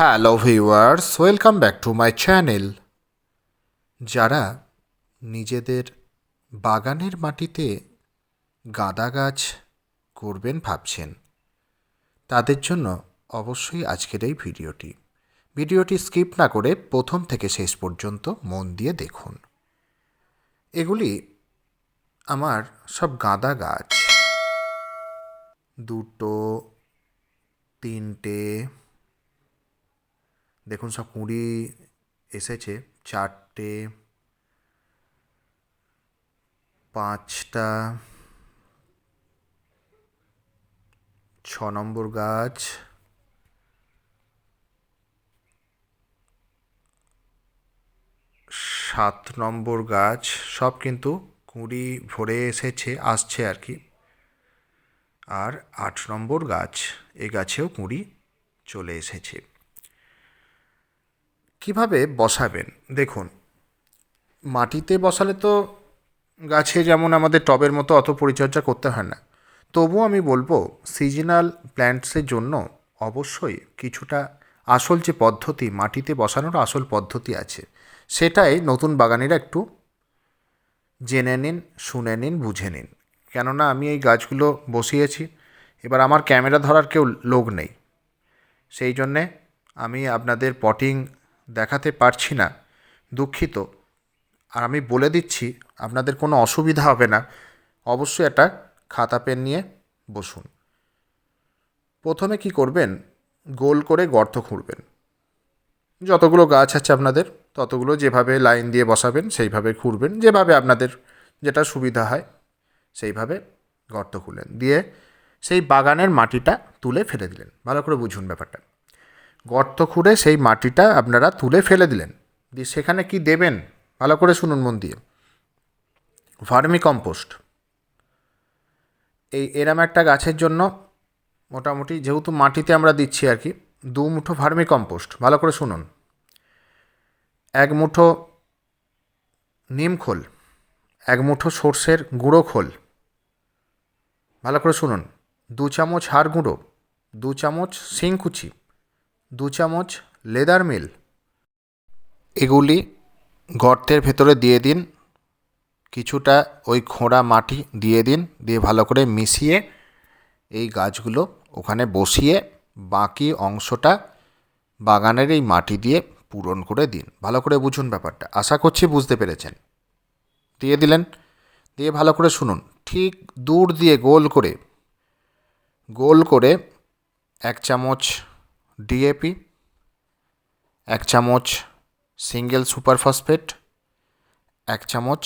Hello viewers welcome back to my channel যারা নিজেদের বাগানের মাটিতে গাঁদা গাছ করবেন ভাবছেন, তাদের জন্য অবশ্যই আজকের এই ভিডিওটি। ভিডিওটি স্কিপ না করে প্রথম থেকে শেষ পর্যন্ত মন দিয়ে দেখুন। এগুলি আমার সব গাঁদা গাছ। দুটো, তিনটে দেখুন সব কুঁড়ি এসেছে, চারটে, পাঁচটা, ছ নম্বর গাছ, সাত নম্বর গাছ, সব কিন্তু কুঁড়ি ভরে এসেছে, আসছে আর কি। আর আট নম্বর গাছ, এ গাছেও কুঁড়ি চলে এসেছে। কীভাবে বসাবেন? দেখুন, মাটিতে বসালে তো গাছে যেমন আমাদের টবের মতো অত পরিচর্যা করতে হয় না। তবুও আমি বলব, সিজনাল প্ল্যান্টসের জন্য অবশ্যই কিছুটা আসল যে পদ্ধতি, মাটিতে বসানোর আসল পদ্ধতি আছে, সেটাই নতুন বাগানিরা একটু জেনে নিন, শুনে নিন, বুঝে নিন। কেননা আমি এই গাছগুলো বসিয়েছি, এবার আমার ক্যামেরা ধরার কেউ লোক নেই। সেই জন্যে আমি আপনাদের পটিং দেখাতে পারছি না, দুঃখিত। আর আমি বলে দিচ্ছি, আপনাদের কোনো অসুবিধা হবে না। অবশ্যই একটা খাতা পেন নিয়ে বসুন। প্রথমে কি করবেন? গোল করে গর্ত খুঁড়বেন। যতগুলো গাছ আছে আপনাদের, ততগুলো যেভাবে লাইন দিয়ে বসাবেন, সেইভাবে খুঁড়বেন। যেভাবে আপনাদের যেটা সুবিধা হয়, সেইভাবে গর্ত খুললেন দিয়ে সেই বাগানের মাটিটা তুলে ফেলে দিলেন। ভালো করে বুঝুন ব্যাপারটা। গর্ত খুঁড়ে সেই মাটিটা আপনারা তুলে ফেলে দিলেন। দিয়ে সেখানে কি দেবেন? ভালো করে শুনুন মন দিয়ে। Vermicompost. এই এরম একটা গাছের জন্য মোটামুটি যেহেতু মাটিতে আমরা দিচ্ছি আর কি, দু মুঠো ভার্মি কম্পোস্ট, ভালো করে শুনুন। এক মুঠো নিম খোল, এক মুঠো সর্ষের গুঁড়ো খোল, ভালো করে শুনুন। দু চামচ হাড় গুঁড়ো, দু চামচ শিংকুচি দু চামচ লেদার মিল। এগুলি গর্তের ভেতরে দিয়ে দিন। কিছুটা ওই খোঁড়া মাটি দিয়ে দিন, দিয়ে ভালো করে মিশিয়ে এই গাছগুলো ওখানে বসিয়ে বাকি অংশটা বাগানের এই মাটি দিয়ে পূরণ করে দিন। ভালো করে বুঝুন ব্যাপারটা। আশা করছি বুঝতে পেরেছেন। দিয়ে দিলেন। দিয়ে ভালো করে শুনুন। ঠিক দূর দিয়ে গোল করে গোল করে এক চামচ ডিএপি এক চামচ সিঙ্গেল সুপার ফসফেট এক চামচ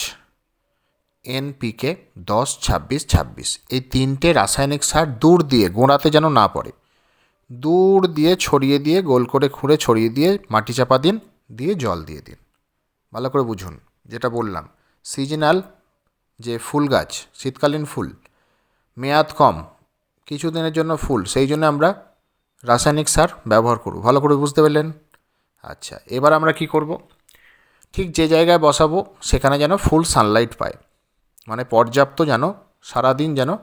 এনপিকে দশ, ছাব্বিশ ছাব্বিশ। এই তিনটে রাসায়নিক সার দূর দিয়ে, গোড়াতে যেন না পড়ে, দূর দিয়ে ছড়িয়ে দিয়ে, গোল করে খুঁড়ে ছড়িয়ে দিয়ে, মাটি চাপা দিন, দিয়ে জল দিয়ে দিন। ভালো করে বুঝুন, যেটা বললাম, সিজনাল যে ফুল গাছ, শীতকালীন ফুল, মেয়াদ কম, কিছুদিনের জন্য ফুল, সেই জন্য আমরা রাসায়নিক সার ব্যবহার করব। ভালো করে বুঝতে পারলেন? আচ্ছা এবার আমরা কি করব? ঠিক যে জায়গায় বসাবো, সেখানে যেন ফুল সানলাইট পায়। মানে পর্যাপ্ত যেন, সারাদিন যেন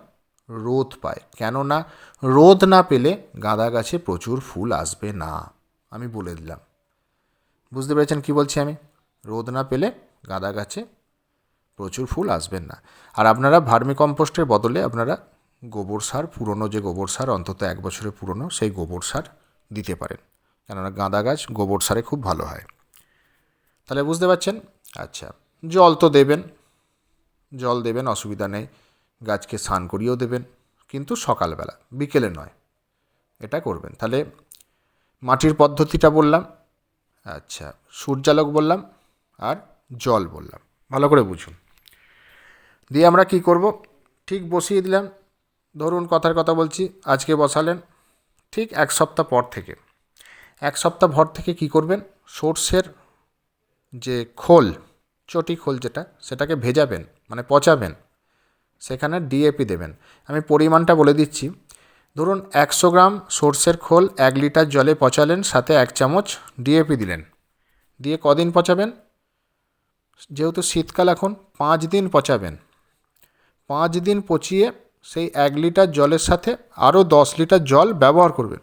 রোদ পায়। কেননা, রোদ না পেলে গাঁদা গাছে প্রচুর ফুল আসবে না। আমি বলে দিলাম। বুঝতে পেরেছেন কি বলছি আমি? রোদ না পেলে গাঁদা গাছে প্রচুর ফুল আসবেন না। আর আপনারা ভার্মি কম্পোস্টের বদলে আপনারা গোবর সার, পুরনো যে গোবর সার, অন্তত এক বছরের পুরনো, সেই গোবর সার দিতে পারেন। কেননা গাঁদা গাছ গোবর সারে খুব ভালো হয়। তাহলে বুঝতে পারছেন? আচ্ছা জল তো দেবেন। জল দেবেন, অসুবিধা নেই। গাছকে স্নান করিয়েও দেবেন। কিন্তু সকালবেলা, বিকেলে নয়, এটা করবেন। তাহলে মাটির পদ্ধতিটা বললাম আচ্ছা সূর্যালোক বললাম আর জল বললাম। ভালো করে বুঝুন। দিয়ে আমরা কি করব? ঠিক বসিয়ে দিলাম। ধরুন কথার কথা বলছি, আজকে বসালেন, ঠিক এক সপ্তাহ পর থেকে। এক সপ্তাহ ভর থেকে কি করবেন? সর্ষের যে খোল, চটি খোল যেটা, সেটাকে ভেজাবেন মানে পচাবেন। সেখানে ডিএপি দেবেন। আমি পরিমাণটা বলে দিচ্ছি। ধরুন একশো গ্রাম সর্ষের খোল এক লিটার জলে পচালেন, সাথে এক চামচ ডিএপি দিলেন। দিয়ে কদিন পচাবেন? যেহেতু শীতকাল এখন, পাঁচ দিন পচাবেন। পাঁচ দিন পচিয়ে সেই এক লিটার জলের সাথে আরও দশ লিটার জল ব্যবহার করবেন।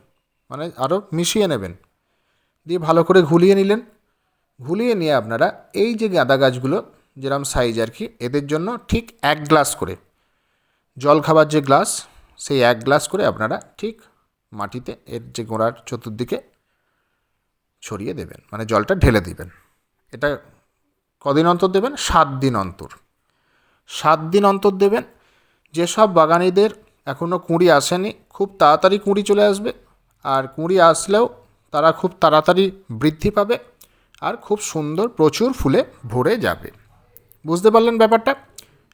মানে আরও মিশিয়ে নেবেন। দিয়ে ভালো করে ঘুলিয়ে নিলেন। ঘুলিয়ে নিয়ে আপনারা এই যে গাঁদা গাছগুলো যেরকম সাইজ আর কি, এদের জন্য ঠিক এক গ্লাস করে। জল খাবার যে গ্লাস সেই এক গ্লাস করে আপনারা ঠিক মাটিতে এর যে গোড়ার চতুর্দিকে ছড়িয়ে দেবেন। মানে জলটা ঢেলে দিবেন। এটা কদিন অন্তর দেবেন? সাত দিন অন্তর। সাত দিন অন্তর দেবেন। যেসব বাগানিদের এখনও কুঁড়ি আসেনি, খুব তাড়াতাড়ি কুঁড়ি চলে আসবে। আর কুঁড়ি আসলেও তারা খুব তাড়াতাড়ি বৃদ্ধি পাবে আর খুব সুন্দর প্রচুর ফুলে ভরে যাবে। বুঝতে পারলেন ব্যাপারটা?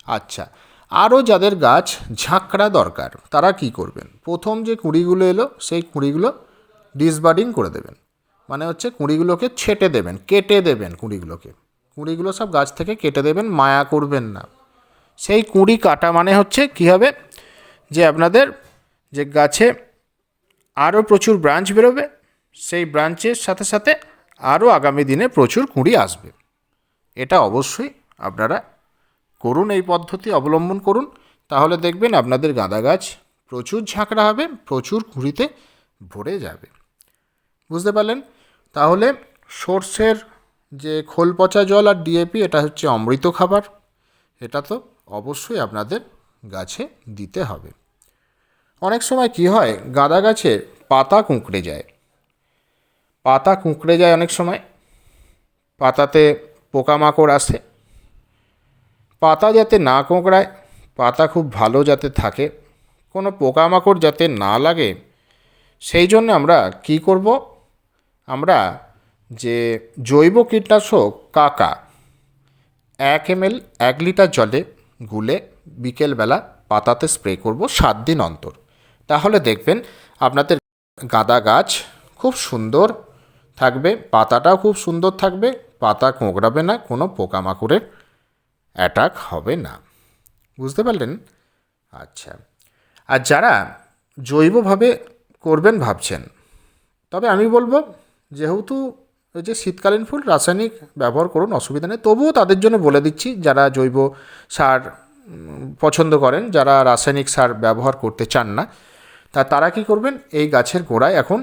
আচ্ছা আরও যাদের গাছ ঝাঁকড়া দরকার, তারা কি করবেন? প্রথম যে কুঁড়িগুলো এলো, সেই কুঁড়িগুলো ডিসবার্ডিং করে দেবেন। মানে হচ্ছে কুঁড়িগুলোকে ছেটে দেবেন, কেটে দেবেন কুঁড়িগুলোকে। কুঁড়িগুলো সব গাছ থেকে কেটে দেবেন, মায়া করবেন না। সেই কুঁড়ি কাটা মানে হচ্ছে কী হবে? যে আপনাদের যে গাছে আরও প্রচুর ব্রাঞ্চ বেরোবে, সেই ব্রাঞ্চের সাথে সাথে আরও আগামী দিনে প্রচুর কুঁড়ি আসবে। এটা অবশ্যই আপনারা করুন, এই পদ্ধতি অবলম্বন করুন। তাহলে দেখবেন আপনাদের গাঁদা গাছ প্রচুর ঝাঁকড়া হবে, প্রচুর কুঁড়িতে ভরে যাবে। বুঝতে পারলেন? তাহলে সর্ষের যে খোল পচা জল আর ডিএপি এটা হচ্ছে অমৃত খাবার। এটা তো অবশ্যই আপনাদের গাছে দিতে হবে। অনেক সময় কি হয়, গাঁদা গাছের পাতা কুঁকড়ে যায়। পাতা কুঁকড়ে যায় অনেক সময়, পাতাতে পোকামাকড় আসে। পাতা যাতে না কোঁকড়ায়, পাতা খুব ভালো যাতে থাকে, কোনো পোকামাকড় যাতে না লাগে, সেই জন্য আমরা কি করব, আমরা যে জৈব কীটনাশক কাকা, এক এমএল এক লিটার জলে গুলে বিকেলবেলা পাতাতে স্প্রে করব সাত দিন অন্তর। তাহলে দেখবেন আপনাদের গাঁদা গাছ খুব সুন্দর থাকবে, পাতাটাও খুব সুন্দর থাকবে, পাতা কোঁকড়াবে না, কোনো পোকামাকড়ের অ্যাটাক হবে না। বুঝতে পারলেন? আচ্ছা। আর যারা জৈবভাবে করবেন ভাবছেন, তবে আমি বলব, যেহেতু যে শীতকালীন ফুল রাসায়নিক ব্যবহার করুন, অসুবিধা নেই। তবুও তাদের জন্য বলে দিচ্ছি, যারা জৈব সার পছন্দ করেন, যারা রাসায়নিক সার ব্যবহার করতে চান না, তা তারা কি করবেন? এই গাছের গোড়ায় এখন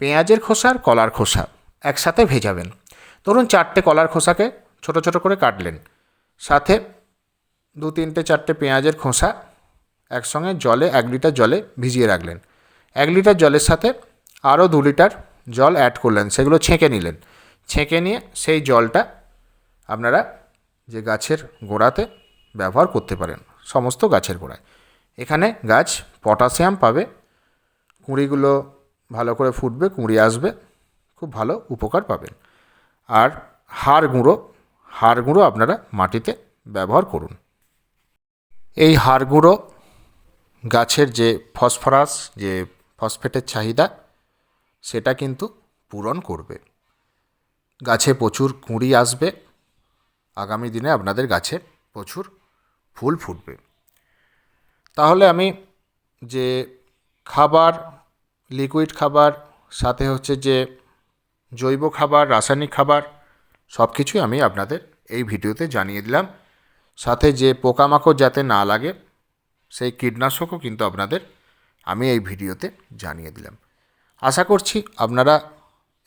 পেঁয়াজের খোসা আর কলার খোসা একসাথে ভেজাবেন। ধরুন চারটে কলার খোসাকে ছোট ছোট করে কাটলেন। সাথে দু, তিনটে, চারটে পেঁয়াজের খোসা একসঙ্গে জলে, এক লিটার জলে ভিজিয়ে রাখলেন। এক লিটার জলের সাথে আরও দু লিটার জল অ্যাড করলেন, সেগুলো ছেঁকে নিলেন। ছেঁকে নিয়ে সেই জলটা আপনারা যে গাছের গোড়াতে ব্যবহার করতে পারেন, সমস্ত গাছের গোড়ায়। এখানে গাছ পটাশিয়াম পাবে, কুঁড়িগুলো ভালো করে ফুটবে, কুঁড়ি আসবে, খুব ভালো উপকার পাবেন। আর হাড় গুঁড়ো হাড় গুঁড়ো আপনারা মাটিতে ব্যবহার করুন। এই হাড় গুঁড়ো গাছের যে ফসফরাস, যে ফসফেটের চাহিদা সেটা কিন্তু পূরণ করবে। গাছে প্রচুর কুঁড়ি আসবে। আগামী দিনে আপনাদের গাছে প্রচুর ফুল ফুটবে। তাহলে আমি যে খাবার লিকুইড খাবার, সাথে হচ্ছে যে জৈব খাবার, রাসায়নিক খাবার, সব কিছুই আমি আপনাদের এই ভিডিওতে জানিয়ে দিলাম। সাথে যে পোকামাকড় যাতে না লাগে, সেই কীটনাশকও কিন্তু আপনাদের আমি এই ভিডিওতে জানিয়ে দিলাম। আশা করছি আপনারা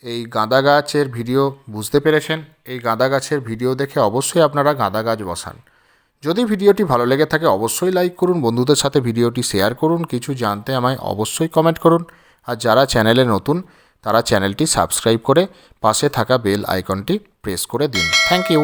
এই গাঁদা গাছের ভিডিও বুঝতে পেরেছেন। এই গাঁদা গাছের ভিডিও দেখে অবশ্যই আপনারা গাঁদা গাছ বসান। যদি ভিডিওটি ভালো লেগে থাকে অবশ্যই লাইক করুন, বন্ধুদের সাথে ভিডিওটি শেয়ার করুন, কিছু জানতে আমায় অবশ্যই কমেন্ট করুন। আর যারা চ্যানেলে নতুন, তারা চ্যানেলটি সাবস্ক্রাইব করে পাশে থাকা বেল আইকনটি প্রেস করে দিন। Thank you.